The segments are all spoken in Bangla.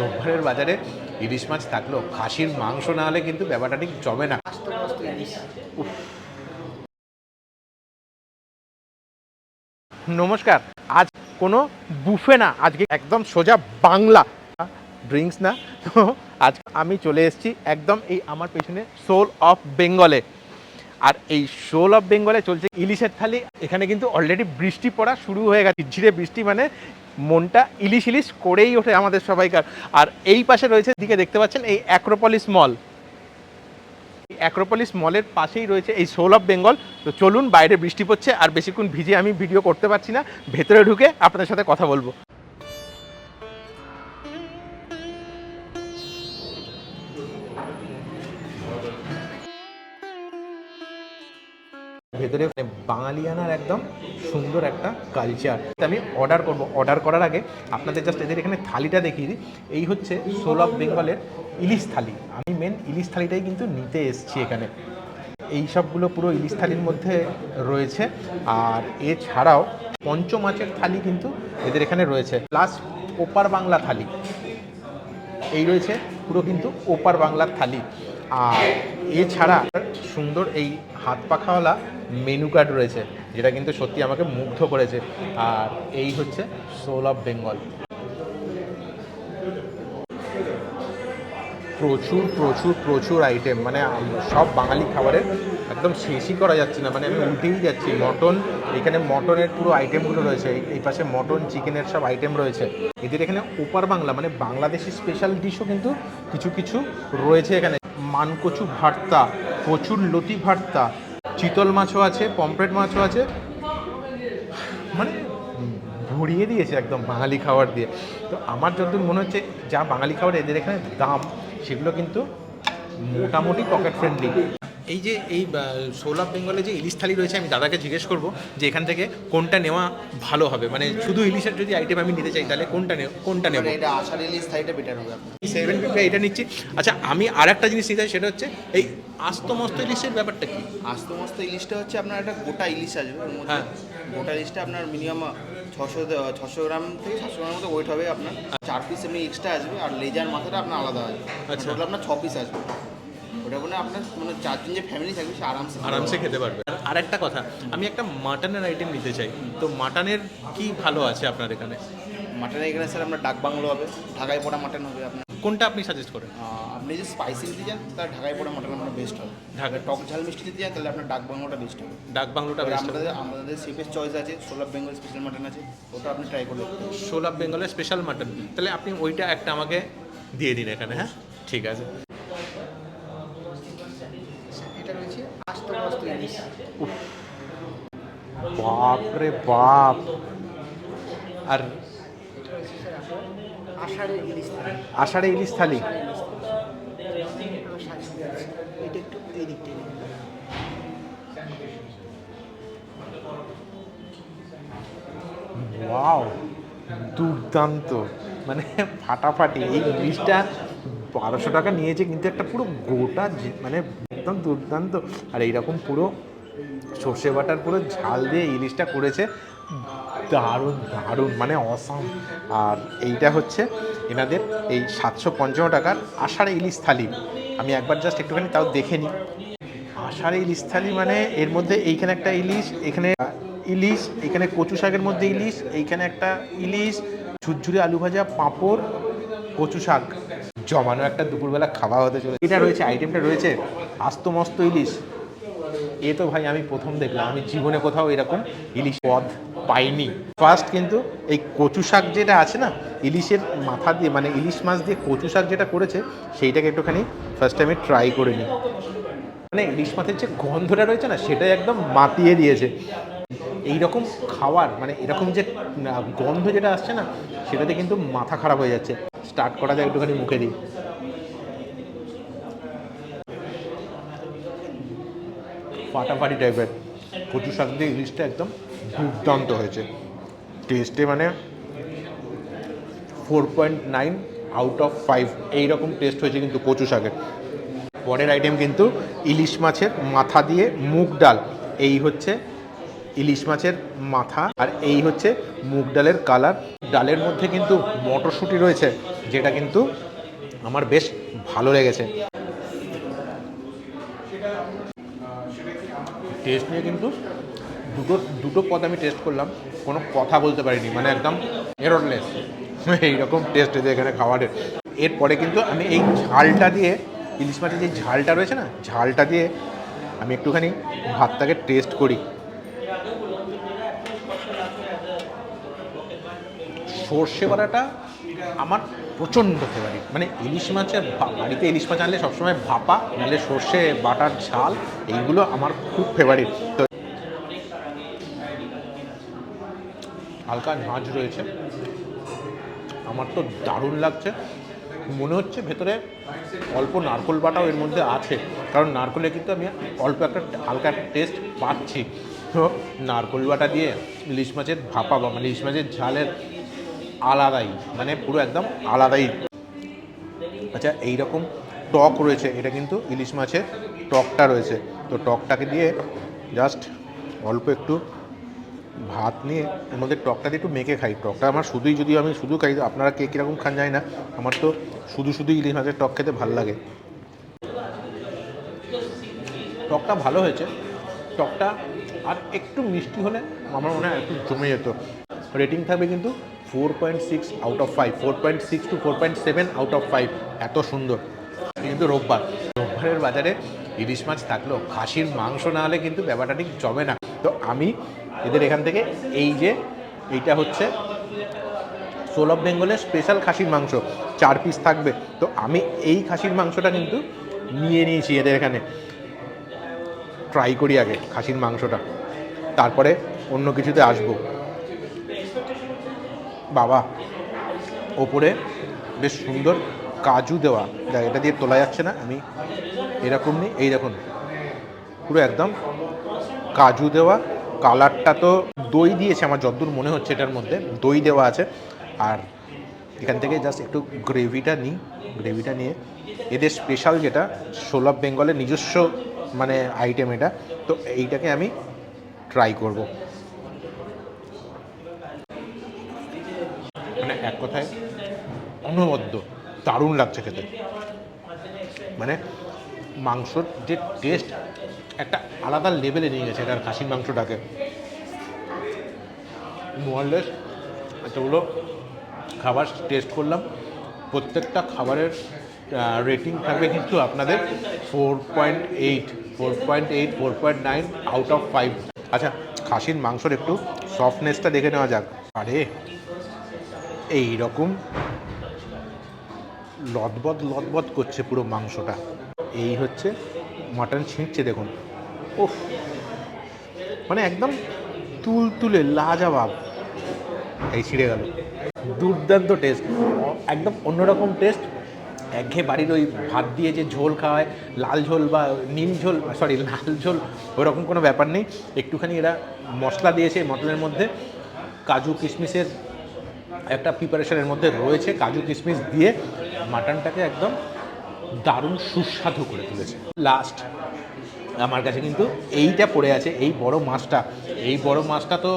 রোববারের বাজারে ইলিশ মাছ থাকলেও খাসির মাংস না হলে কিন্তু ব্যাপারটা ঠিক জমে না। নমস্কার, আজ কোনো বুফে না, আজকে একদম সোজা বাংলা। ড্রিঙ্কস না, তো আজ আমি চলে এসেছি একদম এই আমার পেছনে সোল অফ বেঙ্গলে। আর এই সোল অফ বেঙ্গলে চলছে ইলিশের থালি। এখানে কিন্তু অলরেডি বৃষ্টি পড়া শুরু হয়ে গেছে। ঝিরে বৃষ্টি মানে মনটা ইলিশ ইলিশ করেই ওঠে আমাদের সবাইকার। আর এই পাশে রয়েছে দিকে দেখতে পাচ্ছেন এই অ্যাক্রোপলিস মল অ্যাক্রোপলিস মলের পাশেই রয়েছে এই সোল অফ বেঙ্গল তো চলুন বাইরে বৃষ্টি পড়ছে আর বেশিক্ষণ ভিজে আমি ভিডিও করতে পারছি না। ভেতরে ঢুকে আপনাদের সাথে কথা বলব। ভেতরে মানে বাঙালিয়ানার একদম সুন্দর একটা কালচার আমি অর্ডার করব। অর্ডার করার আগে আপনাদের জাস্ট এদের এখানে থালিটা দেখিয়ে দিই। এই হচ্ছে সোল অফ বেঙ্গলের ইলিশ থালি। আমি মেন ইলিশ থালিটাই কিন্তু নিতে এসেছি এখানে। এই সবগুলো পুরো ইলিশ থালির মধ্যে রয়েছে। আর এছাড়াও পঞ্চমাচের থালি কিন্তু এদের এখানে রয়েছে। প্লাস ওপার বাংলা থালি। এই রয়েছে পুরো কিন্তু ওপার বাংলার থালি। আর এছাড়া সুন্দর এই হাত পাখাওয়ালা মেনু কার্ড রয়েছে, যেটা কিন্তু সত্যি আমাকে মুগ্ধ করেছে। আর এই হচ্ছে সোল অফ বেঙ্গল প্রচুর প্রচুর প্রচুর আইটেম মানে সব বাঙালি খাবারের একদম শেষই করা যাচ্ছে না মানে আমি উল্টেই যাচ্ছি। মটন, এখানে মটনের পুরো আইটেমগুলো রয়েছে, এই- এই পাশে মটন, চিকেনের সব আইটেম রয়েছে। এদের এখানে ওপার বাংলা মানে বাংলাদেশি স্পেশাল ডিশও কিন্তু কিছু কিছু রয়েছে এখানে। মানকচু ভর্তা প্রচুর লতি ভর্তা চিতল মাছও আছে, পমফ্রেট মাছও আছে। মানে ভরিয়ে দিয়েছে একদম বাঙালি খাবার দিয়ে। তো আমার যতদূর মনে হচ্ছে, যা বাঙালি খাবার এদের এখানে দাম, সেগুলো কিন্তু মোটামুটি পকেট ফ্রেন্ডলি এই যে এই সোল অফ বেঙ্গলে যে ইলিশ থালি রয়েছে আমি দাদাকে জিজ্ঞেস করব যে এখান থেকে কোনটা নেওয়া ভালো হবে? মানে শুধু ইলিশের যদি আইটেম আমি নিতে চাই তাহলে কোনটা নেব কোনটা নেব? মানে এটা আষাঢ় ইলিশ থাইটা বেটার হবে সেভেন ফিফটি এটা নিচ্ছি। আচ্ছা আমি আর একটা জিনিস নিতে চাই সেটা হচ্ছে এই আস্ত মস্ত ইলিশের ব্যাপারটা কি? আস্ত মস্ত ইলিশটা হচ্ছে আপনার একটা গোটা ইলিশ আসবে হ্যাঁ। গোটা ইলিশটা আপনার মিনিমাম ছশো ছশো গ্রাম থেকে সাতশো গ্রামের মতো ওয়েট হবে আপনার। চার পিস এমনি এক্সট্রা আসবে আর লেজার মাথাটা আপনার আলাদা আসবে। আচ্ছা। আপনার ছ পিস আসবে। ওটা মানে আপনার মানে চারজন যে ফ্যামিলি থাকবে সে আরামসে আরামসে খেতে পারবে। আর আরেকটা কথা আমি একটা মাটনের আইটেম নিতে চাই। তো মাটনের কি ভালো আছে আপনার এখানে? মাটনের এখানে স্যার আপনার ডাক বাংলো হবে ঢাকায় পড়া মাটন হবে আপনার। কোনটা আপনি সাজেস্ট করেন? আপনি যে স্পাইসি নিতে চান তাহলে ঢাকায় পড়া মাটন আপনার বেস্ট হবে। ঢাকা টক ঝাল মিষ্টি দিতে চান তাহলে আপনার ডাক বাংলোটা বেস্ট হবে। ডাক বাংলোটা বেস্ট আমাদের আমাদের শেফের চয়েস আছে সোলার বেঙ্গল স্পেশাল মাটন আছে ওটা আপনি ট্রাই করলে সোল বেঙ্গলের স্পেশাল মাটন তাহলে আপনি ওইটা একটা আমাকে দিয়ে দিন এখানে হ্যাঁ? ঠিক আছে এটা রয়েছে আস্ত মস্ত ইলিশ বাপ বাপ। আর আষাঢ়ে ইলিশ থালি। ওয়াও দুর্দান্ত। মানে ফাটাফাটি। এই ইলিশটা বারোশো টাকা নিয়েছে কিন্তু একটা পুরো গোটা মানে একদম দুর্দান্ত। আর এইরকম পুরো সর্ষে বাটার পুরো ঝাল দিয়ে ইলিশটা করেছে। দারুণ দারুণ মানে অসাম আর এইটা হচ্ছে এনাদের এই সাতশো পঞ্চান্ন টাকার আষাঢ়ে ইলিশ থালি। আমি একবার জাস্ট একটুখানি তাও দেখে নিই। আষাঢ়ে ইলিশ থালি মানে এর মধ্যে এইখানে একটা ইলিশ, এখানে ইলিশ, এখানে কচু শাকের মধ্যে ইলিশ, এইখানে একটা ইলিশ, ঝুরঝুরি আলু ভাজা, পাঁপড়, কচু শাক। জমানো একটা দুপুরবেলা খাওয়া হতে চলে এটা রয়েছে আইটেমটা রয়েছে আস্ত মস্ত ইলিশ। এ তো ভাই আমি প্রথম দেখলাম, আমি জীবনে কোথাও এরকম ইলিশ পদ পাইনি। ফার্স্ট কিন্তু এই কচু শাক যেটা আছে না, ইলিশের মাথা দিয়ে মানে ইলিশ মাছ দিয়ে কচু শাক যেটা করেছে, সেইটাকে একটুখানি ফার্স্ট টাইমে ট্রাই করে নিই মানে ইলিশ মাছের যে গন্ধটা রয়েছে না, সেটাই একদম মাতিয়ে দিয়েছে। এই রকম খাবার মানে এরকম যে গন্ধ যেটা আসছে না, সেটাতে কিন্তু মাথা খারাপ হয়ে যাচ্ছে। স্টার্ট করা যায় একটুখানি মুখে দিই ফাটাফাটি টাইপের কচু শাক দিয়ে ইলিশটা একদম দুর্দান্ত হয়েছে। টেস্টে মানে four point nine out of five এইরকম টেস্ট হয়েছে কিন্তু কচু শাকের। পরের আইটেম কিন্তু ইলিশ মাছের মাথা দিয়ে মুগ ডাল। এই হচ্ছে ইলিশ মাছের মাথা আর এই হচ্ছে মুগ ডালের কালার ডালের মধ্যে কিন্তু মটরশুঁটি রয়েছে, যেটা কিন্তু আমার বেশ ভালো লেগেছে। টেস্ট নিয়ে কিন্তু দুটো দুটো পদ আমি টেস্ট করলাম। কোনো কথা বলতে পারিনি মানে একদম এরলেস এইরকম টেস্ট হয়েছে এখানে খাবারের এরপরে কিন্তু আমি এই ঝালটা দিয়ে, ইলিশ মাছের যে ঝালটা রয়েছে না, ঝালটা দিয়ে আমি একটুখানি ভাতটাকে টেস্ট করি। সর্ষে বড়াটা আমার প্রচণ্ড ফেভারিট মানে ইলিশ মাছের বাড়িতে ইলিশ মাছ আনলে সবসময় ভাপা, নাহলে সর্ষে বাটার ঝাল, এইগুলো আমার খুব ফেভারিট তো হালকা ঝাঁঝ রয়েছে। আমার তো দারুণ লাগছে। মনে হচ্ছে ভেতরে অল্প নারকোল বাটাও এর মধ্যে আছে। কারণ নারকোলে কিন্তু আমি অল্প একটা হালকা টেস্ট পাচ্ছি। তো নারকোল বাটা দিয়ে ইলিশ মাছের ভাপা বা মানে ইলিশ মাছের ঝালের আলাদাই মানে পুরো একদম আলাদাই। আচ্ছা এইরকম টক রয়েছে, এটা কিন্তু ইলিশ মাছের টকটা রয়েছে। তো টকটাকে দিয়ে জাস্ট অল্প একটু ভাত নিয়ে এর মধ্যে টকটা দিয়ে একটু মেখে খাই। টকটা আমার শুধুই যদি আমি শুধু খাই, আপনারা কে কীরকম খান যায় না। আমার তো শুধু শুধু ইলিশ মাছের টক খেতে ভালো লাগে। টকটা ভালো হয়েছে। টকটা আর একটু মিষ্টি হলে আমার মনে হয় একটু জমে যেত। রেটিং থাকবে কিন্তু four point six out of five four point six two four point seven out of five এত সুন্দর। কিন্তু রোববার। রোববারের বাজারে ইলিশ মাছ থাকলেও খাসির মাংস না হলে কিন্তু ব্যাপারটা ঠিক জমে না। তো আমি এদের এখান থেকে এই যে, এইটা হচ্ছে সোল অফ বেঙ্গলের স্পেশাল খাসির মাংস। চার পিস থাকবে। তো আমি এই খাসির মাংসটা কিন্তু নিয়ে নিয়েছি এদের এখানে। ট্রাই করি আগে খাসির মাংসটা। তারপরে অন্য কিছুতে আসব। বাবা, ওপরে বেশ সুন্দর কাজু দেওয়া। দেখ, এটা দিয়ে তোলা যাচ্ছে না, আমি এরকম নেই, এই দেখুন। পুরো একদম কাজু দেওয়া। কালারটা তো দই দিয়েছে, আমার যতদূর মনে হচ্ছে এটার মধ্যে। দই দেওয়া আছে। আর এখান থেকে জাস্ট একটু গ্রেভিটা নিই। গ্রেভিটা নিয়ে এদের স্পেশাল যেটা সোলাভ বেঙ্গলের নিজস্ব মানে আইটেম এটা। তো এইটাকে আমি ট্রাই করব। এক কথায় অনবদ্য দারুণ লাগছে খেতে। মানে মাংসর যে টেস্ট একটা আলাদা লেভেলে নিয়ে গেছে, এটার খাসির মাংসটাকে। মোয়ারলেস এতগুলো খাবার টেস্ট করলাম। প্রত্যেকটা খাবারের রেটিং থাকবে কিন্তু আপনাদের four point eight four point eight four point nine out of five আচ্ছা খাসির মাংসর একটু সফটনেসটা দেখে নেওয়া যাক। আরে! এই রকম লদবদ লদবদ করছে পুরো মাংসটা। এই হচ্ছে মাটন ছিঁড়ছে দেখুন। ওফ মানে একদম তুল তুলে লাজাবাব। এই ছিঁড়ে গেল। দুর্দান্ত টেস্ট একদম অন্যরকম টেস্ট একঘেয়ে বাড়ির ওই ভাত দিয়ে যে ঝোল খাওয়ায়, লাল ঝোল বা নীল ঝোল সরি লাল ঝোল, ওরকম কোনো ব্যাপার নেই। একটুখানি এরা মশলা দিয়েছে মটনের মধ্যে। কাজু কিশমিশের একটা প্রিপারেশনের মধ্যে রয়েছে, কাজু কিশমিশ দিয়ে মাটনটাকে একদম দারুণ সুস্বাদু করে তুলেছে। লাস্ট আমার কাছে কিন্তু এইটা পড়ে আছে, এই বড় মাছটা। এই বড় মাছটা তো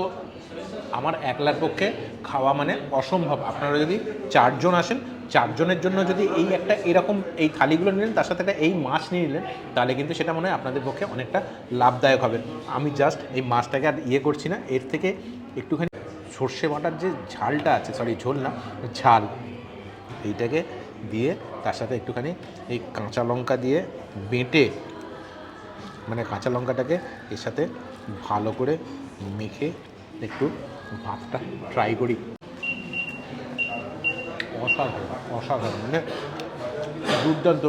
আমার একলার পক্ষে খাওয়া মানে অসম্ভব। আপনারা যদি চারজন আসেন, চারজনের জন্য যদি এই একটা এরকম এই থালিগুলো নিলেন, তার সাথে একটা এই মাছ নিয়ে নিলেন, তাহলে কিন্তু সেটা মনে হয় আপনাদের পক্ষে অনেকটা লাভদায়ক হবে। আমি জাস্ট এই মাছটাকে আর ইয়ে করছি না, এর থেকে একটুখানি সর্ষে বাটার যে ঝালটা আছে সরি ঝোল না, ঝাল, এইটাকে দিয়ে তার সাথে একটুখানি এই কাঁচা লঙ্কা দিয়ে বেঁটে মানে কাঁচা লঙ্কাটাকে এর সাথে ভালো করে মেখে একটু ভাতটা ট্রাই করি। অসাধারণ অসাধারণ মানে দুর্দান্ত।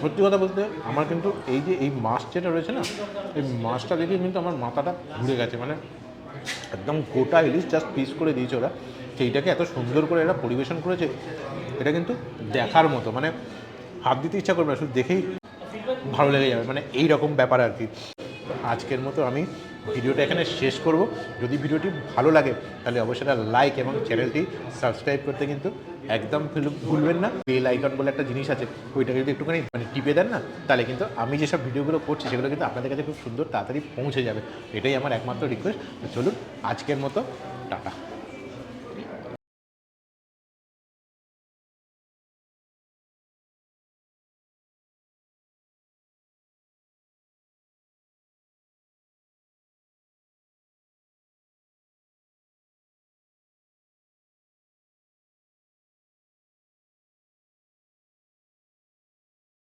সত্যি কথা বলতে আমার কিন্তু এই যে এই মাছ যেটা রয়েছে না, এই মাছটা দেখে কিন্তু আমার মাথাটা ঘুরে গেছে মানে একদম গোটা ইলিশ জাস্ট পিস করে দিয়েছে ওরা। সেইটাকে এত সুন্দর করে এরা পরিবেশন করেছে, এটা কিন্তু দেখার মতো। মানে হাত দিতে ইচ্ছা করবে না, শুধু দেখেই ভালো লেগে যাবে। মানে এই রকম ব্যাপার আর কি। আজকের মতো আমি ভিডিওটা এখানে শেষ করব। যদি ভিডিওটি ভালো লাগে, তাহলে অবশ্যই লাইক এবং চ্যানেলটি সাবস্ক্রাইব করতে কিন্তু একদম ভুলবেন না। বেল আইকন বলে একটা জিনিস আছে, ওইটাকে যদি একটুখানি মানে টিপে দেন না, তাহলে কিন্তু আমি যেসব ভিডিওগুলো করছি, সেগুলো কিন্তু আপনাদের কাছে খুব সুন্দর তাড়াতাড়ি পৌঁছে যাবে। এটাই আমার একমাত্র রিকোয়েস্ট চলুন, আজকের মতো, টাটা।